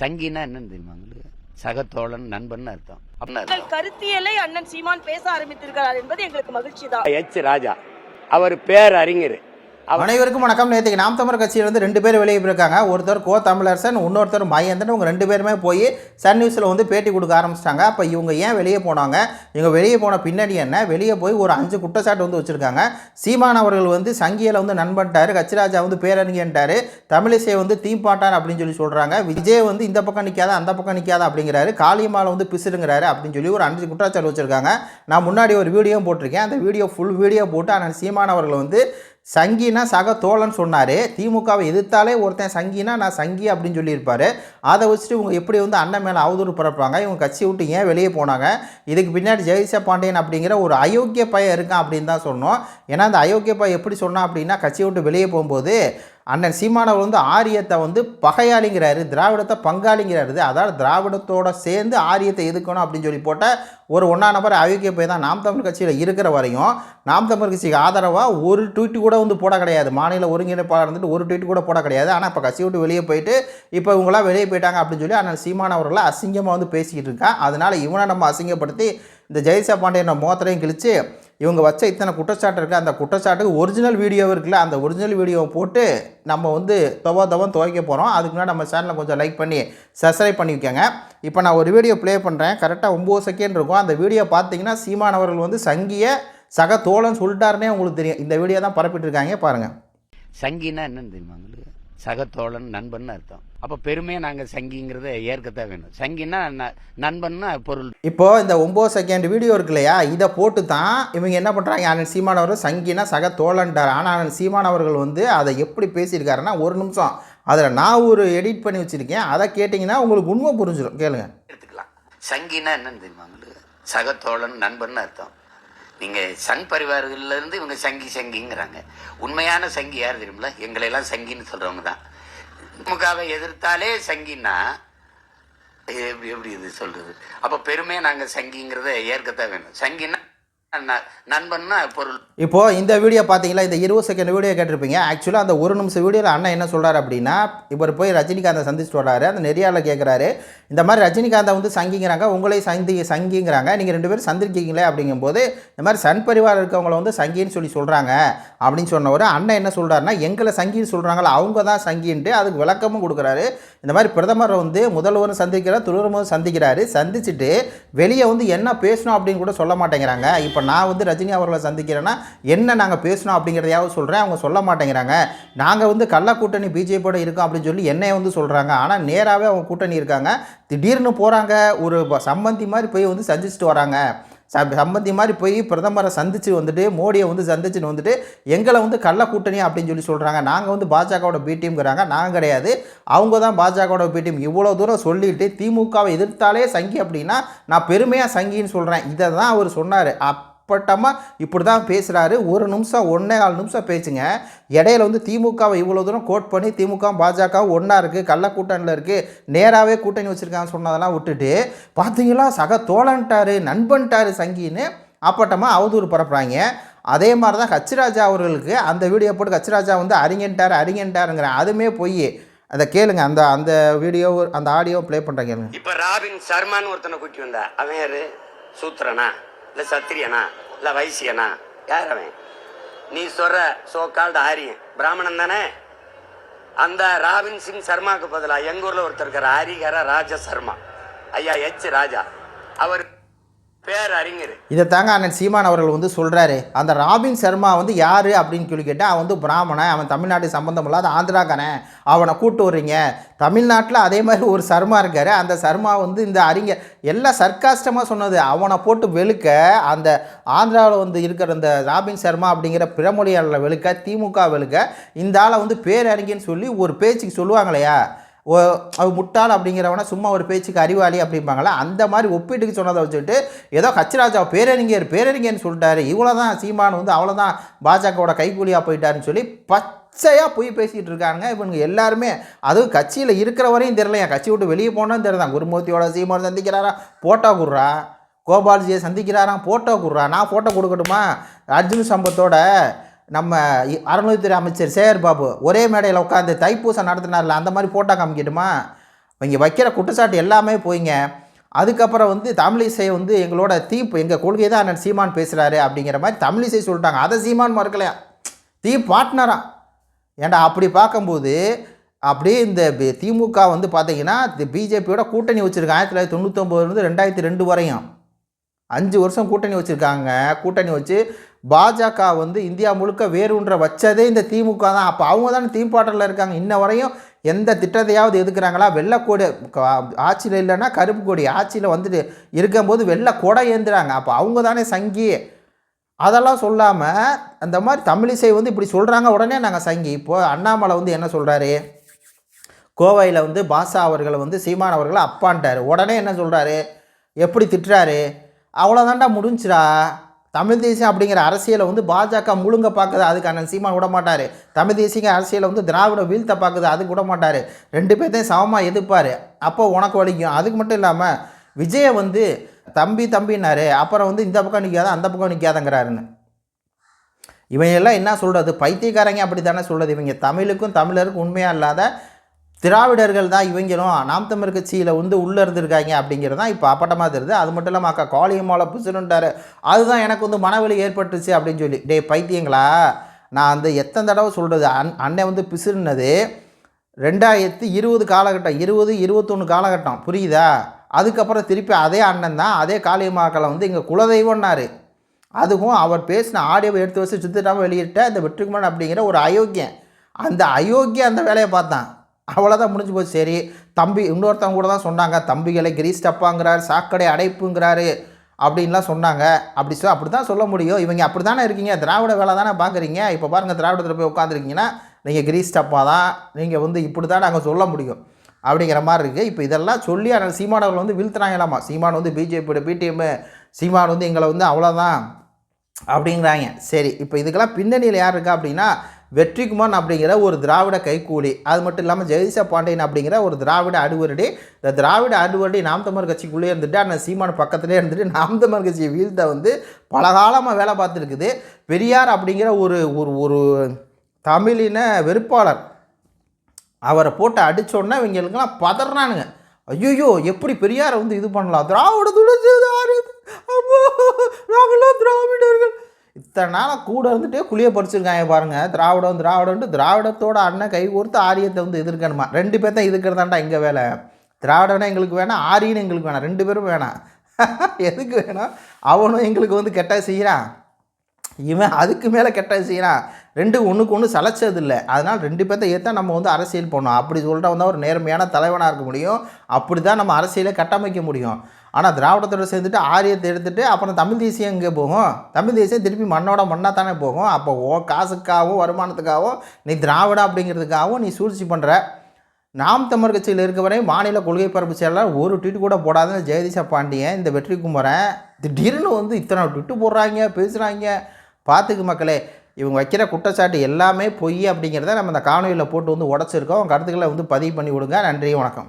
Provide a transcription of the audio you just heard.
சங்கினா என்னன்னு தெரியுமா உங்களுக்கு? சகத்தோழன் நண்பன் அர்த்தம். உங்கள் கருத்தியலை அண்ணன் சீமான் பேச ஆரம்பித்திருக்கிறார் என்பது எங்களுக்கு மகிழ்ச்சி தான் எச். ராஜா. அவர் பேரறிஞர். அனைவருக்கும் வணக்கம். நேற்றுக்கு நாம் தமிழர் வந்து ரெண்டு பேர் வெளியே போயிருக்காங்க. ஒருத்தர் கோ தமிழரசன் இன்னொருத்தர் மகேந்திரன். இவங்க ரெண்டு பேருமே போய் சன் நியூஸில் வந்து பேட்டி கொடுக்க ஆரம்பிச்சிட்டாங்க. அப்போ இவங்க ஏன் வெளியே போனாங்க? இவங்க வெளியே போன பின்னாடி என்ன? வெளியே போய் ஒரு அஞ்சு குற்றச்சாட்டு வந்து வச்சுருக்காங்க. சீமான் அவர்கள் வந்து சங்கியில் வந்து நண்பன்ட்டார். கச்சிராஜா வந்து பேரறிஞன்ட்டார். தமிழிசை வந்து தீம்பாட்டார் அப்படின்னு சொல்லி சொல்கிறாங்க விஜய் வந்து இந்த பக்கம் நிற்காத அந்த பக்கம் நிற்காத அப்படிங்கிறாரு. காளியம்மாள் வந்து பிசுடுங்கிறாரு அப்படின்னு சொல்லி ஒரு அஞ்சு குற்றச்சாட்டு வச்சுருக்காங்க. நான் முன்னாடி ஒரு வீடியோ போட்டிருக்கேன். அந்த வீடியோ ஃபுல் வீடியோ போட்டு ஆனால் சீமான் அவர்கள் வந்து சங்கினா சக தோழன் சொன்னார். திமுகவை எதிர்த்தாலே ஒருத்தன் சங்கினா நான் சங்கி அப்படின்னு சொல்லியிருப்பார். அதை வச்சுட்டு இவங்க எப்படி வந்து அண்ணன் மேலே அவதூறு பரப்புறாங்க இவங்க கட்சி விட்டு ஏன் வெளியே போனாங்க? இதுக்கு பின்னாடி ஜெயசா பாண்டியன் அப்படிங்கிற ஒரு அயோக்கிய பையன் இருக்கான் அப்படின்னு தான் சொன்னோம். ஏன்னா அந்த அயோக்கிய பையன் எப்படி சொன்னான் அப்படின்னா கட்சி விட்டு வெளியே போகும்போது அண்ணன் சீமானவர் வந்து ஆரியத்தை வந்து பகையாளிங்கிறாரு திராவிடத்தை பங்காளிங்கிறாரு. அதாவது திராவிடத்தோட சேர்ந்து ஆரியத்தை எதுக்கணும் அப்படின்னு சொல்லி போட்ட ஒரு ஒன்றா நபர் அவிக்க போய் தான் நாம் தமிழ் கட்சியில் இருக்கிற வரையும் நாம் தமிழ் கட்சிக்கு ஆதரவாக ஒரு ட்வீட் கூட வந்து போட கிடையாது. மாநில ஒருங்கிணைப்பாளர் இருந்துட்டு ஒரு ட்வீட் கூட போட கிடையாது. ஆனால் இப்போ கட்சி விட்டு வெளியே போயிட்டு இப்போ இவங்களாம் வெளியே போயிட்டாங்க அப்படின்னு சொல்லி அண்ணன் சீமானவர்களை அசிங்கமாக வந்து பேசிக்கிட்டு இருக்கான் அதனால் இவனை நம்ம அசிங்கப்படுத்தி இந்த ஜெயசா பாண்டியனை மோத்திரையும் கிழிச்சு இவங்க வச்ச இத்தனை குற்றச்சாட்டு இருக்குது அந்த குற்றச்சாட்டுக்கு ஒரிஜினல் வீடியோ இருக்குல்ல அந்த ஒரிஜினல் வீடியோவை போட்டு நம்ம வந்து தவா தவம் துவைக்க போகிறோம் அதுக்கு முன்னாடி நம்ம சேனலை கொஞ்சம் லைக் பண்ணி சப்ஸ்கிரைப் பண்ணி இப்போ நான் ஒரு வீடியோ ப்ளே பண்ணுறேன் கரெக்டாக ஒம்பது செகண்ட் இருக்கும். அந்த வீடியோ பார்த்தீங்கன்னா சீமானவர்கள் வந்து சங்கிய சக தோழன் சொல்லிட்டாருனே உங்களுக்கு தெரியும். இந்த வீடியோ தான் பரப்பிட்டு இருக்காங்க. பாருங்கள் சங்கினா என்னன்னு தெரியுமா உங்களுக்கு? சகத்தோழன் நண்பன் அர்த்தம். அப்ப பெருமையா நாங்க சங்கிங்கிறத ஏற்கத்தான் வேணும். சங்கினா ந- நண்பன்னா பொருள். இப்போ இந்த ஒம்பது செகண்ட் வீடியோ இருக்கு இல்லையா? இதை போட்டு தான் இவங்க என்ன பண்ணுறாங்க அண்ணன் சீமான் அவர்கள் சங்கினா சக தோழன்ட்டார் ஆனால் அண்ணன் சீமான் அவர்கள் வந்து அதை எப்படி பேசியிருக்காருன்னா ஒரு நிமிஷம். அதில் நான் ஒரு எடிட் பண்ணி வச்சுருக்கேன். அதை கேட்டிங்கன்னா உங்களுக்கு உண்மை புரிஞ்சிடும் கேளுங்க. எடுத்துக்கலாம். சங்கினா என்னன்னு தெரியுமா உங்களுக்கு? சகத்தோழன் நண்பன் அர்த்தம். நீங்க சங் பரிவார்கள்ல இருந்து இவங்க சங்கி சங்கிங்கிறாங்க. உண்மையான சங்கி யார் தெரியுமில எங்களை எல்லாம் சங்கின்னு சொல்றவங்க தான். திமுகவை எதிர்த்தாலே சங்கின்னா எப்படி எப்படி இது சொல்றது? அப்போ பெருமையாக நாங்கள் சங்கிங்கிறத ஏற்கத்தான் வேணும். சங்கின்னா நண்பன்னா பொருள். இப்போது இந்த வீடியோ பார்த்தீங்களா இந்த இருபது செகண்ட் வீடியோ கேட்டிருப்பீங்க. ஆக்சுவலாக அந்த ஒரு நிமிஷம் வீடியோவில் அண்ணன் என்ன சொல்கிறார் அப்படின்னா இவர் போய் ரஜினிகாந்தை சந்திச்சுட்டு வர்றாரு. அந்த நெறியாவில் கேட்குறாரு இந்த மாதிரி ரஜினிகாந்தை வந்து சங்கிங்கிறாங்க உங்களையும் சந்தி சங்கிங்கிறாங்க. நீங்கள் ரெண்டு பேரும் சந்திருக்கீங்களே அப்படிங்கும்போது இந்த மாதிரி சன் பரிவார் இருக்கவங்கள வந்து சங்கின்னு சொல்லி சொல்கிறாங்க அப்படின்னு சொன்னவர் அண்ணன் என்ன சொல்கிறாருன்னா எங்களை சங்கின்னு சொல்கிறாங்களா அவங்க தான் சங்கின்ட்டு அதுக்கு விளக்கமும் கொடுக்குறாரு. இந்த மாதிரி பிரதமர் வந்து முதல்வரும் சந்திக்கிறார் துருவமும் சந்திக்கிறாரு. சந்திச்சுட்டு வெளியே வந்து என்ன பேசணும் அப்படின்னு கூட சொல்ல மாட்டேங்கிறாங்க. இப்போ இப்போ நான் வந்து ரஜினி அவர்களை சந்திக்கிறேன்னா என்ன நாங்கள் பேசணும் அப்படிங்கிறதையாவது சொல்கிறேன் அவங்க சொல்ல மாட்டேங்கிறாங்க. நாங்கள் வந்து கள்ள கூட்டணி பிஜேபியோட இருக்கோம் அப்படின்னு சொல்லி என்னைய வந்து சொல்கிறாங்க ஆனால் நேராகவே அவங்க கூட்டணி இருக்காங்க. திடீர்னு போகிறாங்க ஒரு சம்பந்தி மாதிரி போய் வந்து சந்திச்சுட்டு வராங்க. ச- சம்பந்தி மாதிரி போய் பிரதமரை சந்திச்சு வந்துட்டு மோடியை வந்து சந்திச்சுன்னு வந்துட்டு எங்களை வந்து கள்ள கூட்டணி அப்படின்னு சொல்லி சொல்கிறாங்க நாங்கள் வந்து பாஜகவோட பி டீம்ங்கிறாங்க நாங்கள் கிடையாது. அவங்க தான் பாஜகவோட பி டீம் இவ்வளோ தூரம் சொல்லிட்டு திமுகவை எதிர்த்தாலே சங்கி அப்படின்னா நான் பெருமையாக சங்கின்னு சொல்கிறேன் இதை தான் அவர் சொன்னார். அப் அப்பட்டமாக இப்படி தான் பேசுகிறாரு ஒரு நிமிஷம் ஒன்றே கால் நிமிஷம் பேசுங்க. இடையில வந்து திமுகவை இவ்வளோ தூரம் கோட் பண்ணி திமுக பாஜக ஒன்றா இருக்குது கள்ள கூட்டணியில் இருக்குது நேராகவே கூட்டணி வச்சுருக்காங்கன்னு சொன்னதெல்லாம் விட்டுட்டு பார்த்தீங்களா சக தோழன்ட்டாரு நண்பன்ட்டாரு சங்கின்னு அப்பட்டமாக அவதூறு பரப்புகிறாங்க அதே மாதிரி தான் கச்சிராஜா அவர்களுக்கு அந்த வீடியோ போட்டு கச்சிராஜா வந்து அறிஞன்ட்டார் அறிஞன்ட்டாருங்கிற அதுவுமே போய் அதை கேளுங்க. அந்த அந்த வீடியோ அந்த ஆடியோ ப்ளே பண்ணுறேன் கேளுங்க. இப்போ ராபின் சர்மான்னு ஒருத்தனை கூட்டி வந்தா அவன் யாரு? சூத்திரனா? இல்ல சத்திரியனா இல்ல வைசியனா? யார் அவன்? நீ சொல்ற சோ கால்டு ஆரியன் பிராமணன் தானே? அந்த ராபின் சிங் சர்மாக்கு பதிலா எங்க ஊர்ல ஒருத்தர் இருக்கிற ஹரிகர ராஜ சர்மா. ஐயா எச் ராஜா. அவர் பேர் அறிஞர் இதை தாங்க அண்ணன் சீமான் அவர்கள் வந்து சொல்கிறாரு அந்த ராபின் சர்மா வந்து யார் அப்படின்னு சொல்லி கேட்டால் அவன் வந்து பிராமணன் அவன் தமிழ்நாட்டு சம்மந்தம் இல்லாத ஆந்திராக்காரன். அவனை கூட்டு வர்றீங்க. தமிழ்நாட்டில் அதே மாதிரி ஒரு சர்மா இருக்கார். அந்த சர்மா வந்து இந்த அறிஞர் எல்லாம் சர்க்காஸ்டமாக சொன்னது. அவனை போட்டு வெளுக்க அந்த ஆந்திராவில் வந்து இருக்கிற அந்த ராபின் சர்மா அப்படிங்கிற பிறமொழியாளரை வெளுக்க திமுக வெளுக்க இந்த ஆளை வந்து பேரறிஞன்னு சொல்லி ஒரு பேச்சுக்கு சொல்லுவாங்களையா? அவ முட்டாள் அப்படிங்கிறவன சும்மா ஒரு பேச்சுக்கு அறிவாளி அப்படிம்பாங்களே அந்த மாதிரி ஒப்பீட்டுக்கு சொன்னதை வச்சுட்டு ஏதோ கச்சிராஜா பேரறிஞர் பேரறிஞர்னு சொல்லிட்டாரு. இவ்வளோ தான் சீமான் வந்து அவ்வளோதான் பாஜகவோட கைக்கூலியாக போயிட்டாருன்னு சொல்லி பச்சையாக போய் பேசிகிட்டு இருக்காங்க இவனுங்க எல்லாருமே அதுவும் கட்சியில் இருக்கிற வரையும் தெரியல என் கட்சி விட்டு வெளியே போனோன்னு தெரியல. குருமூர்த்தியோட சீமான் சந்திக்கிறாரா? போட்டோ குடுறா? கோபால்ஜியை சந்திக்கிறாராம்? ஃபோட்டோ கொடுறா? நான் ஃபோட்டோ கொடுக்கட்டுமா? அர்ஜுன் சம்பத்தோட நம்ம இ- அமைச்சர் சேகர் பாபு ஒரே மேடையில் உட்காந்து தைப்பூசம் நடத்தினார்ல அந்த மாதிரி ஃபோட்டோ காமிக்கட்டுமா? இவங்க வைக்கிற குற்றச்சாட்டு எல்லாமே போய்ங்க. அதுக்கப்புறம் வந்து தமிழிசை வந்து எங்களோட தீப்பு எங்கள் கொள்கை தான் அண்ணன் சீமான் பேசுகிறாரு அப்படிங்கிற மாதிரி தமிழிசை சொல்லிட்டாங்க. அதை சீமான் மறுக்கலையா? தீ பார்ட்னரா ஏன்டா அப்படி பார்க்கும்போது அப்படியே இந்த திமுக வந்து பார்த்தீங்கன்னா பிஜேபியோட கூட்டணி வச்சுருக்காங்க. ஆயிரத்தி தொள்ளாயிரத்தி தொண்ணூற்றொம்பதுலேருந்து ரெண்டாயிரத்தி ரெண்டு வரையும். அஞ்சு வருஷம் கூட்டணி வச்சுருக்காங்க. கூட்டணி வச்சு பாஜக வந்து இந்தியா முழுக்க வேரூன்ற வச்சதே இந்த திமுக தான். அப்போ அவங்க தானே தீம்பாட்டலில் இருக்காங்க. இன்ன வரையும் எந்த திட்டத்தையாவது எதுக்குறாங்களா? வெள்ளைக்கோடு ஆட்சியில் இல்லைன்னா கருப்பு கொடி ஆட்சியில் வந்துட்டு இருக்கும்போது வெள்ளை கொடை ஏந்துறாங்க. அப்போ அவங்க தானே சங்கி. அதெல்லாம் சொல்லாமல் அந்த மாதிரி தமிழிசை வந்து இப்படி சொல்கிறாங்க உடனே நாங்கள் சங்கி. இப்போது அண்ணாமலை வந்து என்ன சொல்கிறாரு கோவையில் வந்து பாஷா அவர்களை வந்து சீமான் அவர்களை அப்பான்ட்டார். உடனே என்ன சொல்கிறாரு எப்படி திட்டுறாரு? அவ்வளோதான்டா முடிஞ்சிடா. தமிழ் தேசியம் அப்படிங்கிற அரசியலை வந்து பாஜக முழுங்க பார்க்குது. அதுக்கான சீமான் விட மாட்டார். தமிழ் தேசிய அரசியலை வந்து திராவிட வீழ்த்த பார்க்குது. அதுக்கு விட மாட்டார். ரெண்டு பேர்த்தையும் சமமாக எதிர்ப்பார். அப்போ உனக்கு வலிக்கும். அதுக்கு மட்டும் இல்லாமல் விஜயை வந்து தம்பி தம்பின்னாரு. அப்புறம் வந்து இந்த பக்கம் நிற்காத அந்த பக்கம் நிற்காதங்கிறாருன்னு இவங்க எல்லாம் என்ன சொல்கிறது பைத்தியக்காரங்க அப்படி தானே சொல்கிறது இவங்க தமிழுக்கும் தமிழருக்கும் உண்மையாக இல்லாத திராவிடர்கள் தான் இவங்களும் நாம் தமிழ் கட்சியில் வந்து உள்ளே இருந்திருக்காங்க அப்படிங்கிறது தான் இப்போ அப்பட்டமாக தெரியுது. அது மட்டும் இல்லாமல் அக்கா காளியம்மாவில் பிசுனுட்டார் அதுதான் எனக்கு வந்து மனவெளி ஏற்பட்டுச்சு அப்படின்னு சொல்லி. டேய் பைத்தியங்களா? நான் அந்த எத்தனை தடவை சொல்கிறது அன் அண்ணன் வந்து பிசுறுனது ரெண்டாயிரத்தி இருபது காலகட்டம். இருபது இருபத்தொன்று காலகட்டம். புரியுதா? அதுக்கப்புறம் திருப்பி அதே அண்ணன் தான் அதே காளியம்மாக்களை வந்து இங்கே குலதெய்வம்னாரு. அதுவும் அவர் பேசின ஆடியோவை எடுத்து வச்சு சுத்திட்டாமல் வெளியிட்ட இந்த வெற்றிக்குமன் அப்படிங்கிற ஒரு அயோக்கியன். அந்த அயோக்கியம் அந்த வேலையை பார்த்தான். அவ்வளோதான் முடிஞ்சு போச்சு. சரி தம்பி இன்னொருத்தவங்க கூட தான் சொன்னாங்க. தம்பிகளை கிரீஸ் டப்பாங்கிறார் சாக்கடை அடைப்புங்கிறாரு அப்படின்லாம் சொன்னாங்க. அப்படி சொ அப்படி தான் சொல்ல முடியும். இவங்க அப்படி தானே இருக்கீங்க? திராவிட வேலை தானே பார்க்குறீங்க? இப்போ பாருங்கள் திராவிடத்தில் போய் உட்காந்துருக்கீங்கன்னா நீங்கள் கிரீஸ் டப்பா தான் நீங்கள் வந்து இப்படி தான் நாங்கள் சொல்ல முடியும். அப்படிங்கிற மாதிரி இருக்குது இப்போ இதெல்லாம் சொல்லி ஆனால் சீமானவர்கள் வந்து வீழ்த்துறாங்களாமா சீமான் வந்து பிஜேபியோட பிடிஎம் சீமான் வந்து எங்களை வந்து அவ்வளோதான் அப்படிங்கிறாங்க. சரி இப்போ இதுக்கெல்லாம் பின்னணியில் யார் இருக்கா அப்படின்னா வெற்றிக்குமார் அப்படிங்கிற ஒரு திராவிட கைகூலி அது மட்டும் இல்லாமல் ஜெகதீச பாண்டியன் அப்படிங்கிற ஒரு திராவிட அடுவரடி. இந்த திராவிட அடுவரடி நாம் தமிழ் கட்சிக்குள்ளே இருந்துட்டு அந்த சீமான பக்கத்துலேயே இருந்துட்டு நாம் தமிழ் கட்சியை வீழ்த்த வந்து பலகாலமாக வேலை பார்த்துருக்குது. பெரியார் அப்படிங்கிற ஒரு ஒரு ஒரு தமிழின வெறுப்பாளர். அவரை போட்டு அடித்தோடனே இவங்களுக்கெல்லாம் பதறானுங்க. ஐயோ எப்படி பெரியாரை வந்து இது பண்ணலாம்? திராவிட துளசி நாங்களாம் திராவிடர்கள். இத்தனை நாளாக கூட இருந்துட்டே குழிய பறிச்சிருக்காங்க பாருங்கள் திராவிடம் திராவிடம்ட்டு திராவிடத்தோட அண்ணன் கை கோர்த்து ஆரியத்தை வந்து எதிர்க்கணுமா? ரெண்டு பேர்த்தான் எதிர்க்கிறதாண்டா இங்கே வேலை. திராவிடனா எங்களுக்கு வேணாம் ஆரியன்னு எங்களுக்கு வேணாம் ரெண்டு பேரும் வேணாம். எதுக்கு வேணாம்? அவனும் எங்களுக்கு வந்து கெட்ட செய்கிறான் இவன் அதுக்கு மேலே கெட்ட செய்கிறான் ரெண்டு ஒன்றுக்கு ஒன்று சலைச்சது இல்லை அதனால் ரெண்டு பேர்த்த ஏற்றா நம்ம வந்து அரசியல் பண்ணணும். அப்படி சொல்கிறவன் தான் ஒரு நேர்மையான தலைவனாக இருக்க முடியும். அப்படி தான் நம்ம அரசியலை கட்டமைக்க முடியும். ஆனால் திராவிடத்தோட சேர்ந்துட்டு ஆரியத்தை எடுத்துட்டு அப்புறம் தமிழ் தேசியம் இங்கே போகும்? தமிழ் தேசியம் திருப்பி மண்ணோட மண்ணாக தானே போகும். அப்போ ஓ காசுக்காகவும் வருமானத்துக்காகவும் நீ திராவிடா அப்படிங்கிறதுக்காகவும் நீ சூழ்ச்சி பண்ணுற நாம் தமிழ் கட்சியில் இருக்க வரை மாநில கொள்கை பரப்பு செயலாளர் ஒரு ட்வீட் கூட போடாதுன்னு ஜெயதிஷா பாண்டியன் இந்த வெற்றி குமரன். திடீர்னு வந்து இத்தனை ட்விட்டு போடுறாங்க பேசுகிறாங்க பார்த்துக்கு மக்களே இவங்க வைக்கிற குற்றச்சாட்டு எல்லாமே பொய் அப்படிங்கிறத நம்ம இந்த காணொலியில் போட்டு வந்து உடச்சிருக்கோம். கருத்துக்களை வந்து பதிவு பண்ணி விடுங்க. நன்றி வணக்கம்.